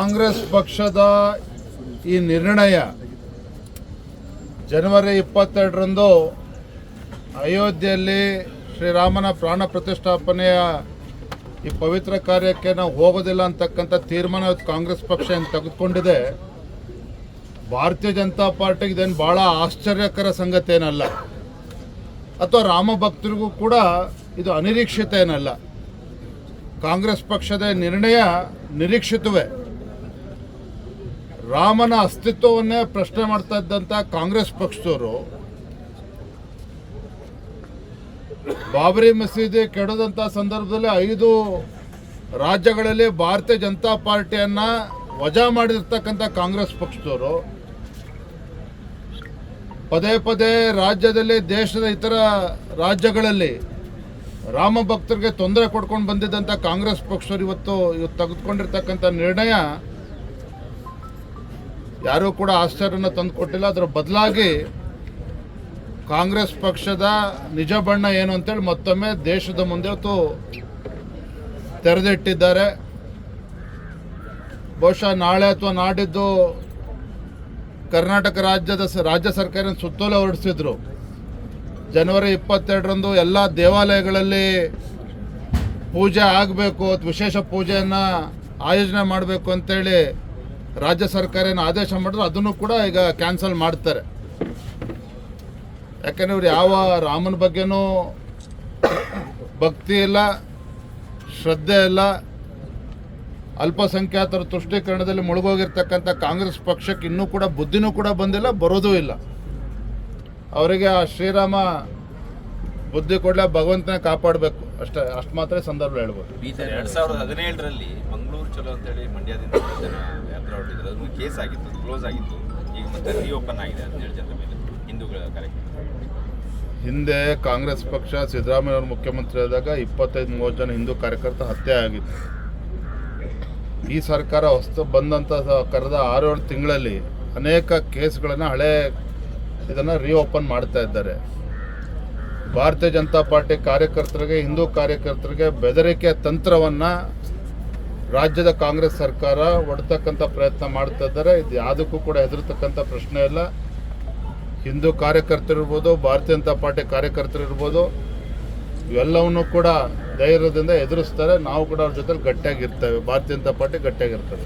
ಕಾಂಗ್ರೆಸ್ ಪಕ್ಷದ ಈ ನಿರ್ಣಯ ಜನವರಿ ಇಪ್ಪತ್ತೆರಡರಂದು ಅಯೋಧ್ಯೆಯಲ್ಲಿ ಶ್ರೀರಾಮನ ಪ್ರಾಣ ಪ್ರತಿಷ್ಠಾಪನೆಯ ಈ ಪವಿತ್ರ ಕಾರ್ಯಕ್ಕೆ ನಾವು ಹೋಗೋದಿಲ್ಲ ಅಂತಕ್ಕಂಥ ತೀರ್ಮಾನ ಕಾಂಗ್ರೆಸ್ ಪಕ್ಷ ಏನು ತೆಗೆದುಕೊಂಡಿದೆ. ಭಾರತೀಯ ಜನತಾ ಪಾರ್ಟಿಗೆ ಇದೇನು ಭಾಳ ಆಶ್ಚರ್ಯಕರ ಸಂಗತಿ ಏನಲ್ಲ. ಅಥವಾ ರಾಮ ಭಕ್ತರಿಗೂ ಕೂಡ ಇದು ಅನಿರೀಕ್ಷಿತ ಏನಲ್ಲ. ಕಾಂಗ್ರೆಸ್ ಪಕ್ಷದ ನಿರ್ಣಯ ನಿರೀಕ್ಷಿತವೇ. ರಾಮನ ಅಸ್ತಿತ್ವವನ್ನೇ ಪ್ರಶ್ನೆ ಮಾಡ್ತಾ ಇದ್ದಂಥ ಕಾಂಗ್ರೆಸ್ ಪಕ್ಷದವರು ಬಾಬರಿ ಮಸೀದಿ ಕೆಡದಂಥ ಸಂದರ್ಭದಲ್ಲಿ ಐದು ರಾಜ್ಯಗಳಲ್ಲಿ ಭಾರತೀಯ ಜನತಾ ಪಾರ್ಟಿಯನ್ನ ವಜಾ ಮಾಡಿರ್ತಕ್ಕಂಥ ಕಾಂಗ್ರೆಸ್ ಪಕ್ಷದವರು. ಪದೇ ಪದೇ ರಾಜ್ಯದಲ್ಲಿ, ದೇಶದ ಇತರ ರಾಜ್ಯಗಳಲ್ಲಿ ರಾಮ ಭಕ್ತರಿಗೆ ತೊಂದರೆ ಕೊಡ್ಕೊಂಡು ಬಂದಿದ್ದಂಥ ಕಾಂಗ್ರೆಸ್ ಪಕ್ಷವರು ಇವತ್ತು ಇವತ್ತು ತೆಗೆದುಕೊಂಡಿರ್ತಕ್ಕಂಥ ನಿರ್ಣಯ ಯಾರೂ ಕೂಡ ಆಶ್ಚರ್ಯನ ತಂದು ಕೊಟ್ಟಿಲ್ಲ. ಅದರ ಬದಲಾಗಿ ಕಾಂಗ್ರೆಸ್ ಪಕ್ಷದ ನಿಜ ಬಣ್ಣ ಏನು ಅಂತೇಳಿ ಮತ್ತೊಮ್ಮೆ ದೇಶದ ಮುಂದೆ ಅವತ್ತು ತೆರೆದಿಟ್ಟಿದ್ದಾರೆ. ಬಹುಶಃ ನಾಳೆ ಅಥವಾ ನಾಡಿದ್ದು ಕರ್ನಾಟಕ ರಾಜ್ಯದ ರಾಜ್ಯ ಸರ್ಕಾರ ಸುತ್ತೋಲೆ ಹೊರಡಿಸಿದ್ರು. ಜನವರಿ ಇಪ್ಪತ್ತೆರಡರಂದು ಎಲ್ಲ ದೇವಾಲಯಗಳಲ್ಲಿ ಪೂಜೆ ಆಗಬೇಕು, ವಿಶೇಷ ಪೂಜೆಯನ್ನು ಆಯೋಜನೆ ಮಾಡಬೇಕು ಅಂತೇಳಿ ರಾಜ್ಯ ಸರ್ಕಾರ ಏನು ಆದೇಶ ಮಾಡಿದ್ರು ಅದನ್ನು ಕೂಡ ಈಗ ಕ್ಯಾನ್ಸಲ್ ಮಾಡ್ತಾರೆ. ಯಾಕಂದ್ರೆ ಇವ್ರು ಯಾವ ರಾಮನ ಬಗ್ಗೆನೂ ಭಕ್ತಿ ಇಲ್ಲ, ಶ್ರದ್ಧೆ ಇಲ್ಲ. ಅಲ್ಪಸಂಖ್ಯಾತರ ತುಷ್ಟೀಕರಣದಲ್ಲಿ ಮುಳುಗೋಗಿರ್ತಕ್ಕಂಥ ಕಾಂಗ್ರೆಸ್ ಪಕ್ಷಕ್ಕೆ ಇನ್ನೂ ಕೂಡ ಬುದ್ಧಿನೂ ಕೂಡ ಬಂದಿಲ್ಲ, ಬರೋದೂ ಇಲ್ಲ. ಅವರಿಗೆ ಆ ಶ್ರೀರಾಮ ಬುದ್ಧಿ ಕೊಡಲೇ ಭಗವಂತನ ಕಾಪಾಡಬೇಕು. ಅಷ್ಟೇ, ಅಷ್ಟು ಮಾತ್ರ ಸಂದರ್ಭ ಹೇಳ್ಬೋದು. ಚಲೋ ಅಂತೇಳಿ ಮಂಡ್ಯದಿಂದ ಯಾತ್ರೆ ಹೊರಟಿದ್ರು. ಅದೊಂದು ಕೇಸ್ ಆಗಿತ್ತು ಕ್ಲೋಸ್ ಆಗಿತ್ತು. ಈಗ ಮತ್ತೆ ರೀಓಪನ್ ಆಗಿದೆ ಹದಿನೇಳು ಜನರ ಮೇಲೆ ಹಿಂದೂಗಳ ಕಾರ್ಯಕ್ರಮ. ಹಿಂದೆ ಕಾಂಗ್ರೆಸ್ ಪಕ್ಷ ಸಿದ್ದರಾಮಯ್ಯ ಅವರು ಮುಖ್ಯಮಂತ್ರಿ ಆದಾಗ ಇಪ್ಪತ್ತೈದು, ಮೂವತ್ತು ಜನ ಹಿಂದೂ ಕಾರ್ಯಕರ್ತ ಹತ್ಯೆ ಆಗಿತ್ತು. ಈ ಸರ್ಕಾರ ಹೊಸ ಬಂದಂಥ ಕರೆದ ಆರು ಏಳು ತಿಂಗಳಲ್ಲಿ ಅನೇಕ ಕೇಸ್ಗಳನ್ನು ಹಳೆ ಇದನ್ನು ರೀಓಪನ್ ಮಾಡ್ತಾ ಇದ್ದಾರೆ. ಭಾರತೀಯ ಜನತಾ ಪಾರ್ಟಿ ಕಾರ್ಯಕರ್ತರಿಗೆ, ಹಿಂದೂ ಕಾರ್ಯಕರ್ತರಿಗೆ ಬೆದರಿಕೆ ತಂತ್ರವನ್ನು ರಾಜ್ಯದ ಕಾಂಗ್ರೆಸ್ ಸರ್ಕಾರ ಒಡ್ತಕ್ಕಂಥ ಪ್ರಯತ್ನ ಮಾಡ್ತಾ ಇದ್ದಾರೆ. ಇದು ಯಾವುದಕ್ಕೂ ಕೂಡ ಹೆದರ್ತಕ್ಕಂಥ ಪ್ರಶ್ನೆ ಇಲ್ಲ. ಹಿಂದೂ ಕಾರ್ಯಕರ್ತರಿರ್ಬೋದು ಭಾರತೀಯ ಜನತಾ ಪಾರ್ಟಿ ಕಾರ್ಯಕರ್ತರಿರ್ಬೋದು ಇವೆಲ್ಲವನ್ನು ಕೂಡ ಧೈರ್ಯದಿಂದ ಎದುರಿಸ್ತಾರೆ. ನಾವು ಕೂಡ ಅವ್ರ ಜೊತೆ ಗಟ್ಟಿಯಾಗಿರ್ತೇವೆ ಭಾರತೀಯ ಜನತಾ ಪಾರ್ಟಿ ಗಟ್ಟಿಯಾಗಿರ್ತದೆ.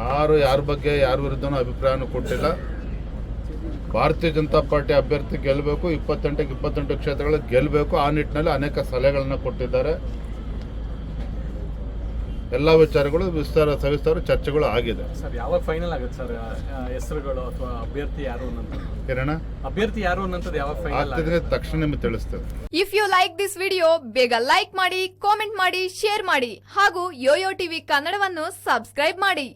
ಯಾರು ಯಾರ ಬಗ್ಗೆ ಯಾರ ವಿರುದ್ಧನೂ ಅಭಿಪ್ರಾಯನೂ ಕೊಟ್ಟಿಲ್ಲ. ಭಾರತೀಯ ಜನತಾ ಪಾರ್ಟಿ ಅಭ್ಯರ್ಥಿ ಗೆಲ್ಲಬೇಕು ಇಪ್ಪತ್ತೆಂಟಕ್ಕೆ ಇಪ್ಪತ್ತೆಂಟು ಕ್ಷೇತ್ರಗಳಲ್ಲಿ ಗೆಲ್ಲಬೇಕು ಆ ನಿಟ್ಟಿನಲ್ಲಿ ಅನೇಕ ಸಲಹೆಗಳನ್ನು ಕೊಟ್ಟಿದ್ದಾರೆ. ಎಲ್ಲ ವಿಚಾರಗಳು ವಿಸ್ತಾರ ಸವಿಸ್ತಾರ ಚರ್ಚೆಗಳು ಆಗಿದೆ. ಸರ್ ಯಾವಾಗ ಫೈನಲ್ ಆಗುತ್ತೆ ಸರ್ ಹೆಸರುಗಳು ಅಥವಾ ಅಭ್ಯರ್ಥಿ ಯಾರು ಅನ್ನೋದು? ಕಿರಣ? ಅಭ್ಯರ್ಥಿ ಯಾರು ಅನ್ನೋದು ಯಾವಾಗ ಫೈನಲ್ ಆಗುತ್ತೆ? ಆಗ್ತಿದ್ರೆ ತಕ್ಷಣ ನಿಮಗೆ ತಿಳಿಸ್ತೇವೆ if you like this video ಬೇಗ ಲೈಕ್ ಮಾಡಿ ಕಾಮೆಂಟ್ ಮಾಡಿ ಶೇರ್ ಮಾಡಿ ಹಾಗೂ ಯೋಯೋ ಟಿವಿ ಕನ್ನಡವನ್ನು ಸಬ್ಸ್ಕ್ರೈಬ್ ಮಾಡಿ.